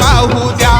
पाहू द्या